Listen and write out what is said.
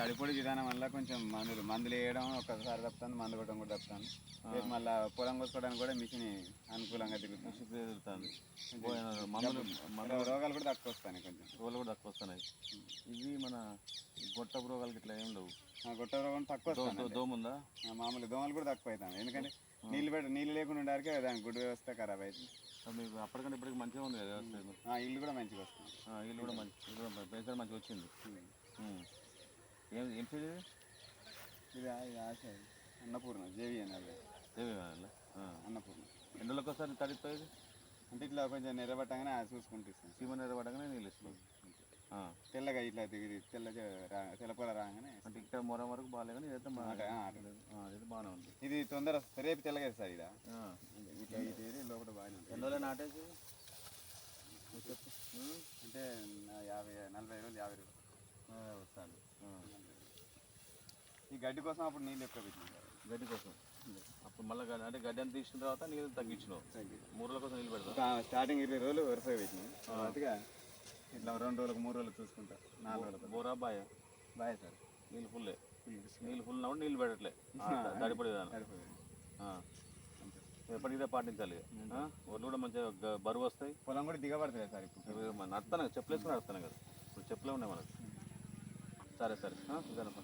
తడిపొడి విధానం వల్ల కొంచెం మందులు మందులు వేయడం ఒకసారి తప్పుతాను మందు కొట్టడం కూడా తప్పుతాను రేపు మళ్ళీ పొలం కోసుకోవడానికి కూడా మిషన్ అనుకూలంగా తిరుగుతుంది. పోయిన మందులు మందులు రోగాలు కూడా తక్కువ వస్తాయి కొంచెం. రోలు కూడా తక్కువ వస్తున్నాయి ఇవి మన గొట్టపు రోగాలకి ఇట్లా ఏం లేవు. గొట్ట రోగం తక్కువ దోమ ఉందా మామూలు దోమలు కూడా తక్కువ అవుతాయి ఎందుకంటే నీళ్ళు పెట్టి నీళ్ళు లేకుండా ఉండడానికి దాని గుడ్డు వ్యవస్థ ఖరాబ్ అవుతుంది మీకు అప్పటికంటే ఇప్పటికి మంచిగా ఉంది కదా ఇల్లు కూడా మంచిగా వస్తుంది. ఇల్లు కూడా మంచి పెన్షన్ మంచిగా వచ్చింది. ఏం ఏం ఇది? ఇది ఆ- ఇది ఆశ ఇది. అన్నపూర్ణ జేవి వాళ్ళ? ఆ. అన్నపూర్ణ ఎన్ని రోజులకు ఒకసారి తడిపోయేది అంటే ఇట్లా కొంచెం నిలబట్టగానే అది చూసుకుంటూ ఇస్తాను సీమ నీరు పడగానే నీళ్ళు ఇస్తున్నాం ఆ. తెల్లగా ఇట్లా ఇది తెల్ల జ- రా- తెల్లపూల రాగానే అంటే ఇక్కడ మొర వరకు బాగాలే కానీ ఇదైతే బాగా అట్లా, ఆ, అట్లా. ఇదైతే బాగానే ఉంది ఇది తొందర. రేపు తెల్లగా వేస్తారు ఇలా ఆ. ఇట్లా ఇటు ఏరి లోపల బాగానే ఉంటుంది ఎన్ని రోజులు నాటేసి అంటే నా యాభై నలభై రోజులు యాభై రోజులు వస్తాను గడ్డి కోసం అప్పుడు నీళ్ళు ఎక్కువ పెట్టినాం. కదా. గడ్డి కోసం. అప్పుడు మళ్ళీ అంటే గడ్డి అంతా తీసిన తర్వాత నీళ్ళు తగ్గించినావు. మూరల కోసం నీళ్ళు పెడతాం స్టా- స్టార్టింగ్ ఇరవై రోజులు వరుసగా పెట్టినాం. తర్వాతగా ఇట్లా రెండు రోజులకు మూడు రోజులు చూసుకుంటా. నాలుగు రోజులకు. బోరా బాయ్? బాయ్ సార్. నీళ్ళు ఫుల్లే. నీళ్ళు ఫుల్ ఉన్నప్పుడు నీళ్ళు పెట్టట్లే తడిపడి. ఎప్పటికీ పాటించాలి. ఆ? ఒళ్ళు కూడా మంచిగా బరువు వస్తాయి. పొలం కూడా దిగబడుతుంది సార్ ఇప్పుడు. నడతాను చెప్పలేసుకుని నడుస్తాను కదా ఇప్పుడు చెప్పులే ఉన్నాయి మనకు. సరే సరే? ఇదన్నపా